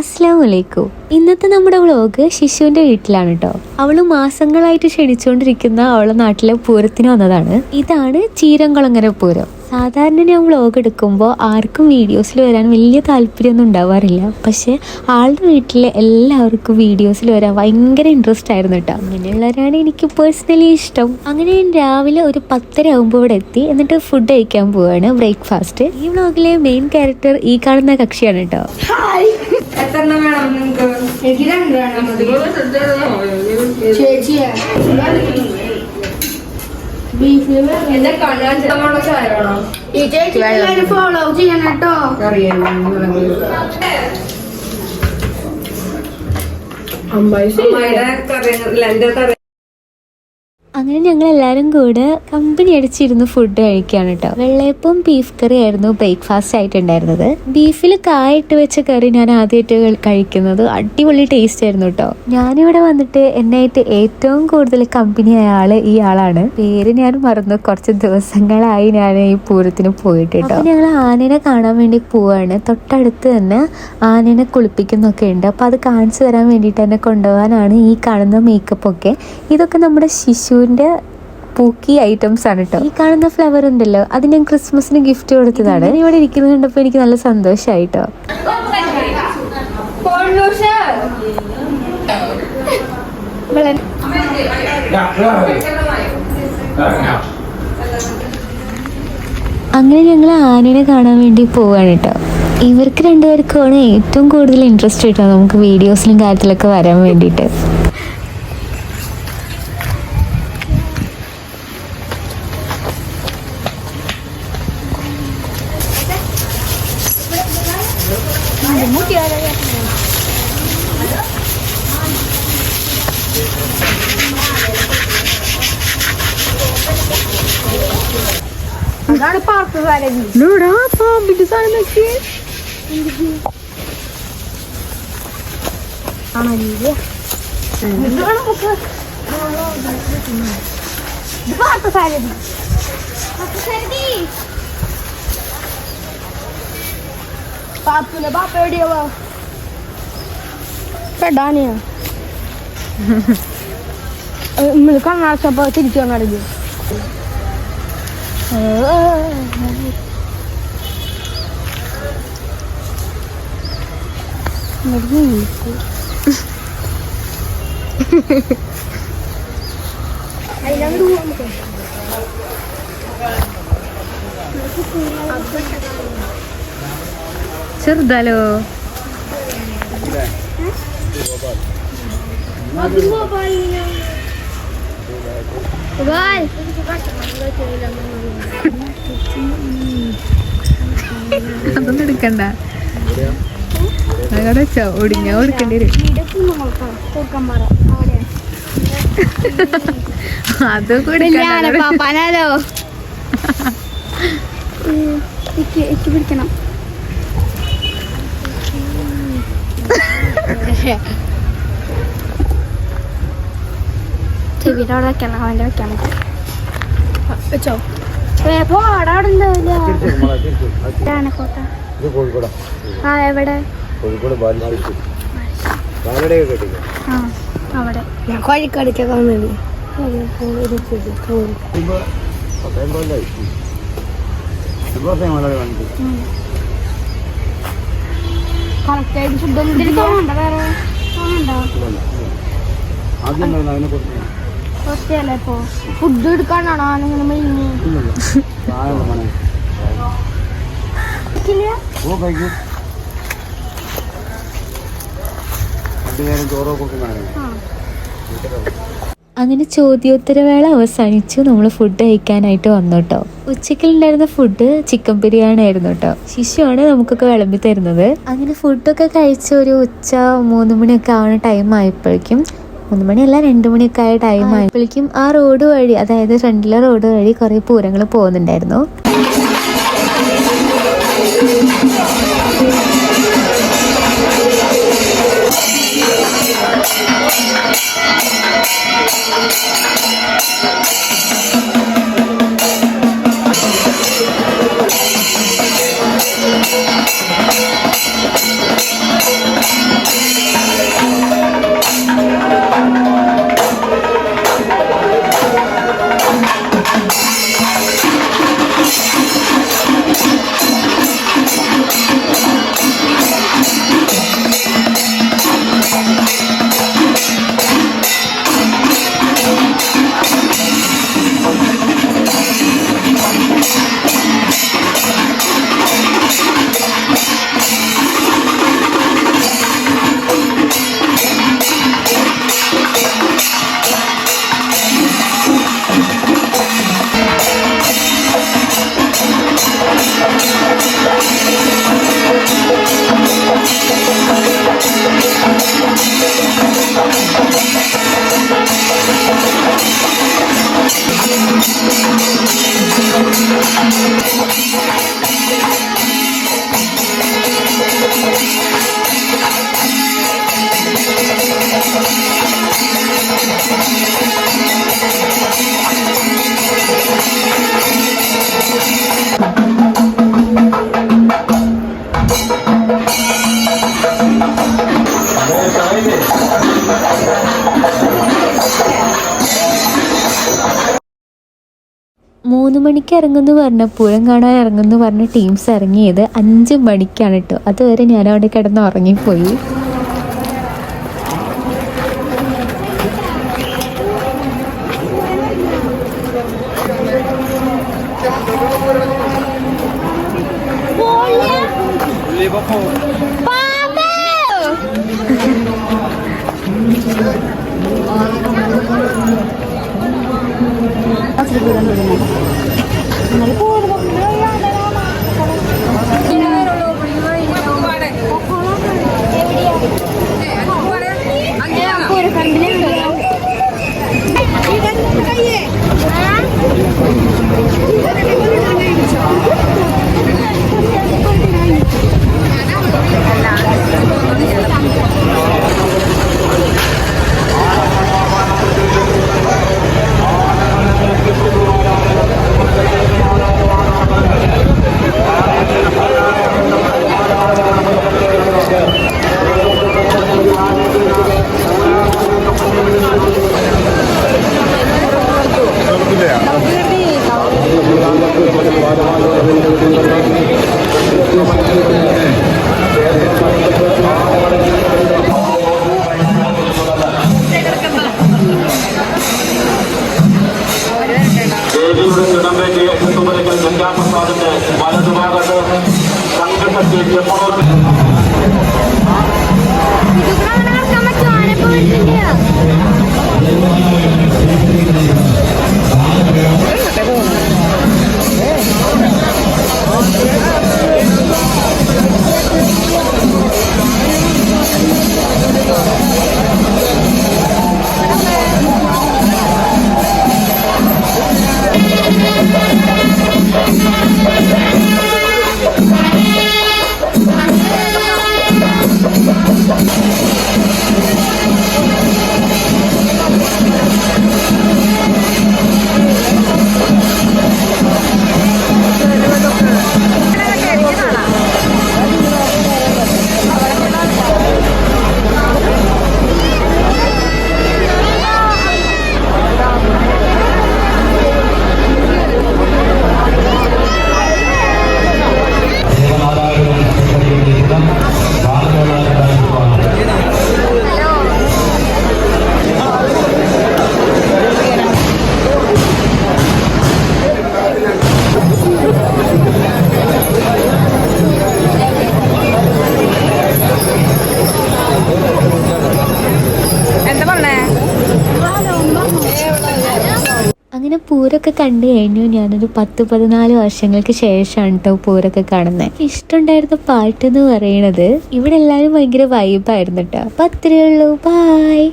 അസ്സാം വലൈക്കും ഇന്നത്തെ നമ്മുടെ വ്ളോഗ് ശിശുവിന്റെ വീട്ടിലാണ് കേട്ടോ അവൾ മാസങ്ങളായിട്ട് ക്ഷണിച്ചുകൊണ്ടിരിക്കുന്ന അവളെ നാട്ടിലെ പൂരത്തിന് വന്നതാണ്. ഇതാണ് ചീരംകുളങ്ങര പൂരം. സാധാരണ ഞാൻ വ്ളോഗ് എടുക്കുമ്പോൾ ആർക്കും വീഡിയോസിൽ വരാൻ വലിയ താല്പര്യമൊന്നും ഉണ്ടാവാറില്ല. പക്ഷേ ആളുടെ വീട്ടിലെ എല്ലാവർക്കും വീഡിയോസിൽ വരാൻ ഭയങ്കര ഇൻട്രസ്റ്റ് ആയിരുന്നു കേട്ടോ അങ്ങനെയുള്ളവരാണ് എനിക്ക് പേഴ്സണലി ഇഷ്ടം. അങ്ങനെ ഞാൻ രാവിലെ ഒരു പത്തര ആകുമ്പോൾ ഇവിടെ എത്തി. എന്നിട്ട് ഫുഡ് കഴിക്കാൻ പോവാണ് ബ്രേക്ക്ഫാസ്റ്റ് ഈ വ്ളോഗിലെ മെയിൻ ക്യാരക്ടർ ഈ കാണുന്ന കക്ഷിയാണ് കേട്ടോ എത്രണ്ണം ചായ വേണോ ഈ ചേച്ചി എല്ലാവരും ഫോളോ ചെയ്യണം കേട്ടോ. അമ്മായിയുടെ കറി എന്റെ കറി. അങ്ങനെ ഞങ്ങൾ എല്ലാവരും കൂടെ കമ്പനി അടിച്ചിരുന്ന് ഫുഡ് കഴിക്കുകയാണ് കേട്ടോ വെള്ളയപ്പം ബീഫ് കറി ആയിരുന്നു ബ്രേക്ക്ഫാസ്റ്റ് ആയിട്ടുണ്ടായിരുന്നത്. ബീഫിൽ കായിട്ട് വെച്ച കറി ഞാൻ ആദ്യമായിട്ട് കഴിക്കുന്നത്. അടിപൊളി ടേസ്റ്റ് ആയിരുന്നു കേട്ടോ ഞാനിവിടെ വന്നിട്ട് എന്നായിട്ട് ഏറ്റവും കൂടുതൽ കമ്പനി ആയ ആൾ ഈ ആളാണ്. പേര് ഞാൻ മറന്നു. കുറച്ച് ദിവസങ്ങളായി ഞാൻ ഈ പൂരത്തിന് പോയിട്ട് കേട്ടോ ഞങ്ങൾ ആനേനെ കാണാൻ വേണ്ടി പോവാണ്. തൊട്ടടുത്ത് തന്നെ ആനേനെ കുളിപ്പിക്കുന്നൊക്കെ ഉണ്ട്. അപ്പൊ അത് കാണിച്ചു തരാൻ വേണ്ടിയിട്ട് തന്നെ കൊണ്ടുപോകാനാണ് ഈ കാണുന്ന മേക്കപ്പ് ഒക്കെ. ഇതൊക്കെ നമ്മുടെ ശിശുവിന്റെ പൂക്കി ഐറ്റംസ് ആണ് കേട്ടോ ഈ കാണുന്ന ഫ്ലവർ ഉണ്ടല്ലോ അത് ഞാൻ ക്രിസ്മസിന് ഗിഫ്റ്റ് കൊടുത്തതാണ്. ഇവിടെ ഇരിക്കുന്നത് കണ്ടപ്പോൾ എനിക്ക് നല്ല സന്തോഷമായി കേട്ടോ അങ്ങനെ ഞങ്ങൾ ആനയെ കാണാൻ വേണ്ടി പോവാണ് കേട്ടോ ഇവർക്ക് രണ്ടുപേർക്കുമാണ് ഏറ്റവും കൂടുതൽ ഇൻട്രസ്റ്റ് കേട്ടോ നമുക്ക് വീഡിയോസിലും കാര്യത്തിലൊക്കെ വരാൻ വേണ്ടിയിട്ട്. അതാണ് പാർക്ക് കാര്യം പാമ്പിന്റെ സാധനം നോക്കി ഇത് പാർക്ക് കാര്യം പാപ്പിന്റെ പാപ്പ എവിടെയാവോ പെടാനിയാ നമ്മൾ കണ്ണാച്ചപ്പോ തിരിച്ചു Нормально. Aylan doğum Çırdalo. Abi baba ya. ചെറുതാലോ അതൊന്നും എടുക്കണ്ട. അവിടെ വെച്ചോ ഒടിഞ്ഞ കൊടുക്കേണ്ടി വരും. അത് പാപ്പാനാലോ? പിടിക്കണം. ചെവിയുടെ അവിടെ വെക്കണം അവന്റെ വെക്കാൻ വെച്ചോ. അവിടെ ഉണ്ടാവില്ല ആനക്കോട്ട. ആ എവിടെ? അവിടെ. ഞാൻ കോഴിക്കോടേക്ക് വളരെ കണ്ടു കറക്റ്റായിട്ട് ശുദ്ധം തോന്നണ്ട വേറെ തോന്നണ്ട ആദ്യം ഉണ്ടായിരുന്നു അതിനെ കുറിച്ച് ഇപ്പൊ? ഫുഡ് എടുക്കാനാണോ മനെ അങ്ങനെ ചോദ്യോത്തരവേള അവസാനിച്ചു. നമ്മൾ ഫുഡ് കഴിക്കാനായിട്ട് വന്നു കേട്ടോ ഉച്ചയ്ക്കുണ്ടായിരുന്ന ഫുഡ് ചിക്കൻ ബിരിയാണി ആയിരുന്നു കേട്ടോ ശിശുവാണ് നമുക്കൊക്കെ വിളമ്പി തരുന്നത്. അങ്ങനെ ഫുഡൊക്കെ കഴിച്ച ഒരു ഉച്ച മൂന്ന് മണിയൊക്കെ ആവുന്ന ടൈം ആയപ്പോഴേക്കും മൂന്ന് മണിയല്ല രണ്ട് മണിയൊക്കെ ആയ ടൈം ആയപ്പോഴേക്കും ആ റോഡ് വഴി അതായത് ഫ്രണ്ടിലെ റോഡ് വഴി കുറേ പൂരങ്ങൾ പോകുന്നുണ്ടായിരുന്നു. മൂന്ന് മണിക്ക് ഇറങ്ങുന്നു പറഞ്ഞ പൂരം കാണാൻ ഇറങ്ങുന്നു പറഞ്ഞ ടീംസ് ഇറങ്ങിയത് അഞ്ച് മണിക്കാണ് കേട്ടോ അതുവരെ ഞാൻ അവിടെ കിടന്ന് ഉറങ്ങിപ്പോയി. Ano rin ako? Ano rin po? പൂരൊക്കെ കണ്ടു കഴിഞ്ഞു. ഞാനൊരു പത്ത് പതിനാല് വർഷങ്ങൾക്ക് ശേഷമാണ് കേട്ടോ പൂരൊക്കെ കാണുന്നത് എനിക്ക് ഇഷ്ടമുണ്ടായിരുന്ന പാട്ട് എന്ന് പറയണത് ഇവിടെ എല്ലാവരും ഭയങ്കര വൈബായിരുന്നു കേട്ടോ അപ്പം അത്രയേ ഉള്ളൂ. ബായ്